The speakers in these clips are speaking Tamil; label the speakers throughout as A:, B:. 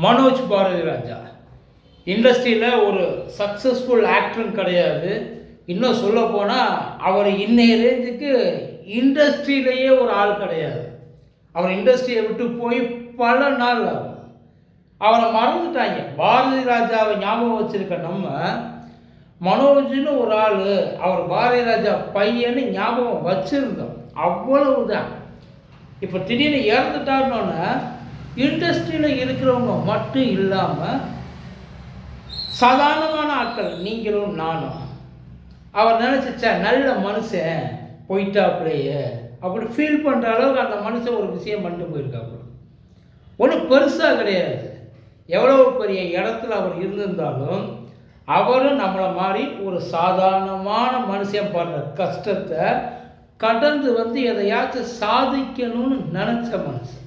A: மனோஜ் பாரதி ராஜா இண்டஸ்ட்ரியில் ஒரு சக்ஸஸ்ஃபுல் ஆக்டரும் கிடையாது. இன்னும் சொல்ல போனால் அவர் இன்னைய ரேஞ்சுக்கு இண்டஸ்ட்ரியிலேயே ஒரு ஆள் கிடையாது. அவர் இண்டஸ்ட்ரியை விட்டு போய் பல நாள் ஆகும். அவரை மறந்துட்டாங்க. பாரதி ராஜாவை ஞாபகம் வச்சிருக்க நம்ம மனோஜ்னு ஒரு ஆள் அவர் பாரதி ராஜா பையன்னு ஞாபகம் வச்சுருந்தோம். அவ்வளவுதான். இப்போ திடீர்னு இறந்துட்டாருன்னொன்னே இண்டஸ்ட்ரியில் இருக்கிறவங்க மட்டும் இல்லாமல் சாதாரணமான ஆட்கள் நீங்களும் நானும். அவர் நினச்சிச்சா நல்ல மனுஷன் போயிட்டாப்புலையே அப்படி ஃபீல் பண்ணுற அளவுக்கு அந்த மனுஷன் ஒரு விஷயம் பண்ணிட்டு போயிருக்காப்புல ஒன்றும் பெருசாக கிடையாது. எவ்வளோ பெரிய இடத்துல அவர் இருந்திருந்தாலும் அவரும் நம்மளை மாதிரி ஒரு சாதாரணமான மனுஷன் படுற கஷ்டத்தை கடந்து வந்து எதையாச்சும் சாதிக்கணும்னு நினச்ச மனுஷன்.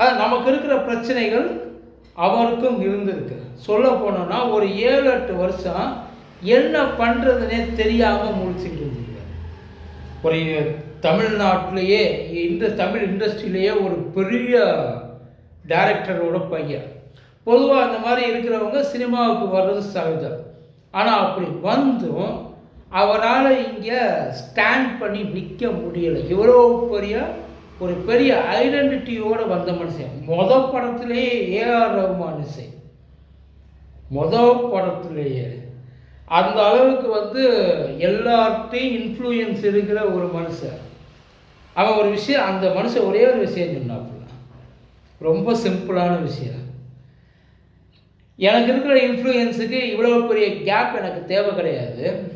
A: அது நமக்கு இருக்கிற பிரச்சனைகள் அவருக்கும் இருந்திருக்கு. சொல்ல போனோம்னா ஒரு ஏழு எட்டு வருஷம் என்ன பண்ணுறதுனே தெரியாமல் முடிச்சுட்டு இருந்தீங்க ஒரு தமிழ்நாட்டிலேயே இந்த தமிழ் இண்டஸ்ட்ரியிலேயே ஒரு பெரிய டைரக்டரோட பையன். பொதுவாக அந்த மாதிரி இருக்கிறவங்க சினிமாவுக்கு வர்றது சகஜம். ஆனால் அப்படி வந்தும் அவரால் இங்கே ஸ்டாண்ட் பண்ணி நிற்க முடியலை. இவ்வளோ பெரிய ஒரு பெரிய ஐடென்டிட்டியோடு வந்த மனுஷன். மொத படத்திலேயே ஏஆர் ரகுமான் இசை. மொத படத்திலேயே. அந்த அளவுக்கு வந்து எல்லார்ட்டையும் இன்ஃப்ளூயன்ஸ் இருக்கிற ஒரு மனுஷன். அவன் ஒரு விஷயம் அந்த மனுஷன் ஒரே ஒரு விஷயம் சொன்னாப்புல. ரொம்ப சிம்பிளான விஷயம். எனக்கு இருக்கிற இன்ஃப்ளூயன்ஸுக்கு இவ்வளோ பெரிய கேப் எனக்கு தேவை கிடையாது.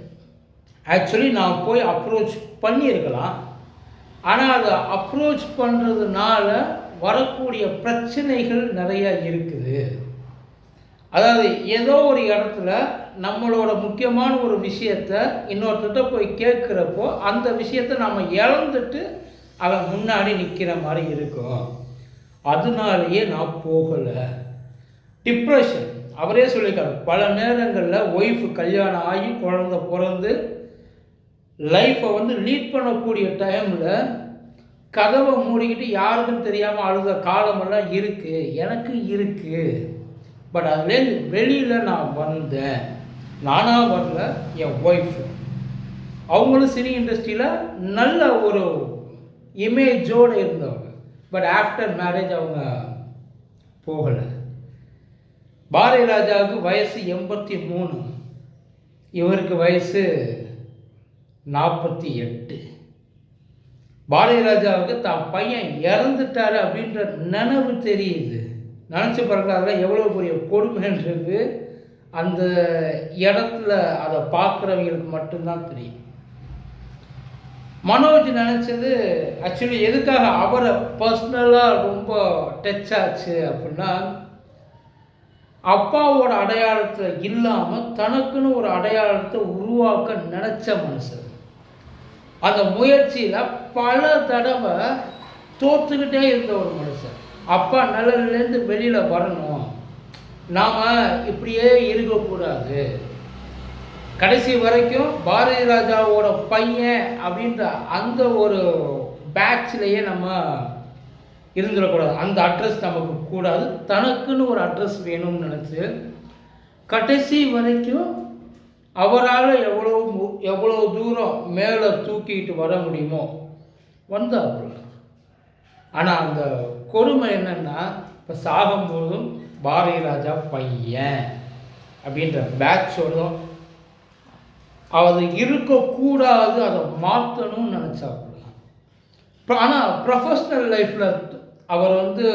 A: ஆக்சுவலி நான் போய் அப்ரோச் பண்ணியிருக்கலாம். ஆனால் அதை அப்ரோச் பண்ணுறதுனால வரக்கூடிய பிரச்சனைகள் நிறையா இருக்குது. அதாவது ஏதோ ஒரு இடத்துல நம்மளோட முக்கியமான ஒரு விஷயத்த இன்னொருத்தட்ட போய் கேட்குறப்போ அந்த விஷயத்த நம்ம இழந்துட்டு அவன் முன்னாடி நிற்கிற மாதிரி இருக்கும். அதனாலேயே நான் போகலை. டிப்ரெஷன் அவரே சொல்லியிருக்காரு பல நேரங்களில் ஒய்ஃபு கல்யாணம் ஆகி குழந்த பிறந்து லைஃப்பை வந்து லீட் பண்ணக்கூடிய டைமில் கதவை மூடிக்கிட்டு யாருக்கும் தெரியாமல் அழுத காலமெல்லாம் இருக்குது எனக்கு இருக்குது பட் அதுலேருந்து வெளியில் நான் வந்தேன். நானாக வரல என் ஒய்ஃப் அவங்களும் சினி இண்டஸ்ட்ரியில் நல்ல ஒரு இமேஜோடு இருந்தவங்க. பட் ஆஃப்டர் மேரேஜ் அவங்க போகலை. பாரதி ராஜாவுக்கு வயசு எண்பத்தி மூணு. இவருக்கு வயசு நாற்பத்தி எட்டு. பாரதிராஜாவுக்கு தான் பையன் இறந்துட்டாரு அப்படின்ற நினைவு தெரியுது. நினச்சி பிறகு எவ்வளோ பெரிய கொடுமைன்றது அந்த இடத்துல அதை பார்க்குறவங்களுக்கு மட்டும்தான் தெரியும். மனோஜ் நினச்சது ஆக்சுவலி எதுக்காக அவரை பர்சனலாக ரொம்ப டச் ஆச்சு அப்படின்னா அப்பாவோட அடையாளத்தில் இல்லாமல் தனக்குன்னு ஒரு அடையாளத்தை உருவாக்க நினச்ச மனுஷன். அந்த முயற்சியில் பல தடவை தோற்றுக்கிட்டே இருந்த ஒரு மனுஷன். அப்பா நிழல்லேருந்து வெளியில் வரணும். நாம் இப்படியே இருக்கக்கூடாது. கடைசி வரைக்கும் பாரதி ராஜாவோட பையன் அப்படின்ற அந்த ஒரு பேட்ச்லேயே நம்ம இருந்துடக்கூடாது. அந்த அட்ரஸ் நமக்கு கூடாது. தனக்குன்னு ஒரு அட்ரஸ் வேணும்னு நினச்சி கடைசி வரைக்கும் அவரால் எவ்வளோ எவ்வளோ தூரம் மேலே தூக்கிட்டு வர முடியுமோ வந்தாப்புல ஆனால் அந்த கொடுமை என்னென்னா இப்போ சாகும்போதும் பாரதி ராஜா பையன் அப்படின்ற பேட்சோடும் அது இருக்கக்கூடாது அதை மாற்றணும்னு நினச்சாப்புல ஆனால் ப்ரொஃபஷ்னல் லைஃப்பில் அவர் வந்து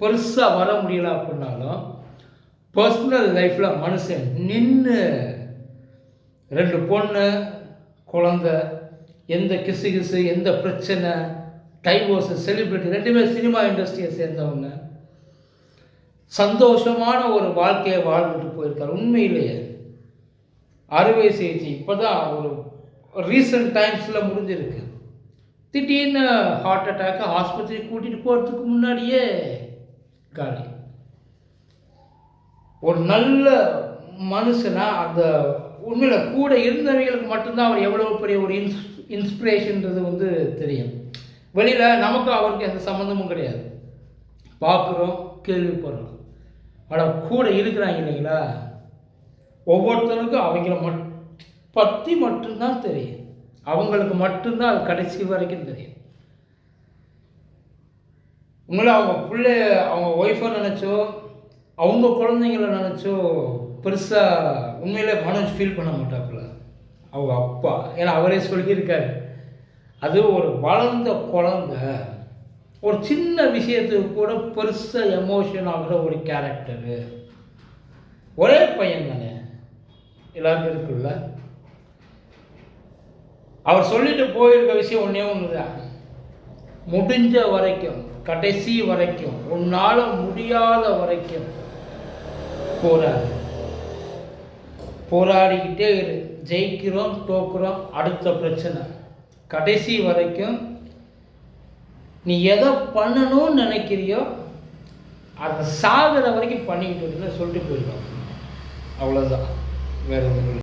A: பெருசாக வர முடியல அப்படின்னாலும் பர்சனல் லைஃப்பில் மனுஷன் நின்று ரெண்டு பொண்ணு குழந்த எந்த கிசு கிசு எந்த பிரச்சனை டைவோர்ஸு செலிப்ரிட்டி ரெண்டுமே சினிமா இண்டஸ்ட்ரியை சேர்ந்தவங்க. சந்தோஷமான ஒரு வாழ்க்கையை வாழ்ந்துட்டு போயிருக்காரு. உண்மையிலேயே. அறுவை சிகிச்சை இப்போ தான் ஒரு ரீசன்ட் டைம்ஸில் முடிஞ்சிருக்கு. திடீர்னு ஹார்ட் அட்டாக்கை ஆஸ்பத்திரி கூட்டிகிட்டு போகிறதுக்கு முன்னாடியே காலி. ஒரு நல்ல மனுஷனா அந்த உண்மையில் கூட இருந்தவங்களுக்கு மட்டும்தான் அவர் எவ்வளோ பெரிய ஒரு இன்ஸ் இன்ஸ்பிரேஷன்ன்றது வந்து தெரியும். வெளியில் நமக்கு அவருக்கு எந்த சம்மந்தமும் கிடையாது. பார்க்குறோம் கேள்விப்படுறோம். ஆனால் கூட இருக்கிறாங்க இல்லைங்களா? ஒவ்வொருத்தருக்கும் அவங்கள மட் பற்றி மட்டும்தான் தெரியும். அவங்களுக்கு மட்டும்தான் அது கடைசி வரைக்கும் தெரியும். உங்களை அவங்க பிள்ளை அவங்க ஒய்ஃபை நினச்சோ அவங்க குழந்தைங்கள நினச்சோ பெருசாக உண்மையிலே மனோஜ் ஃபீல் பண்ண மாட்டாப்புல. அவங்க அப்பா. ஏன்னா அவரே சொல்லியிருக்காரு. அது ஒரு வளர்ந்த குழந்த. ஒரு சின்ன விஷயத்துக்கு கூட பெருசாக எமோஷன் ஆகிற ஒரு கேரக்டரு ஒரே பையன் தானே. எல்லாருக்கும் இருக்குல்ல அவர் சொல்லிட்டு போயிருக்க விஷயம் ஒன்றே ஒன்று தான் முடிஞ்ச வரைக்கும் கடைசி வரைக்கும் உன்னால் முடியாத வரைக்கும் போகிறாரு போராடிக்கிட்டே இரு. ஜெயிக்கிறோம் தோக்குறோம் அடுத்த பிரச்சனை. கடைசி வரைக்கும் நீ எதை பண்ணணும்னு நினைக்கிறியோ அதை சாகிற வரைக்கும் பண்ணிக்கிட்டு சொல்லிட்டு போயிருக்கோம் அவ்வளோதான் வேறு இல்லை.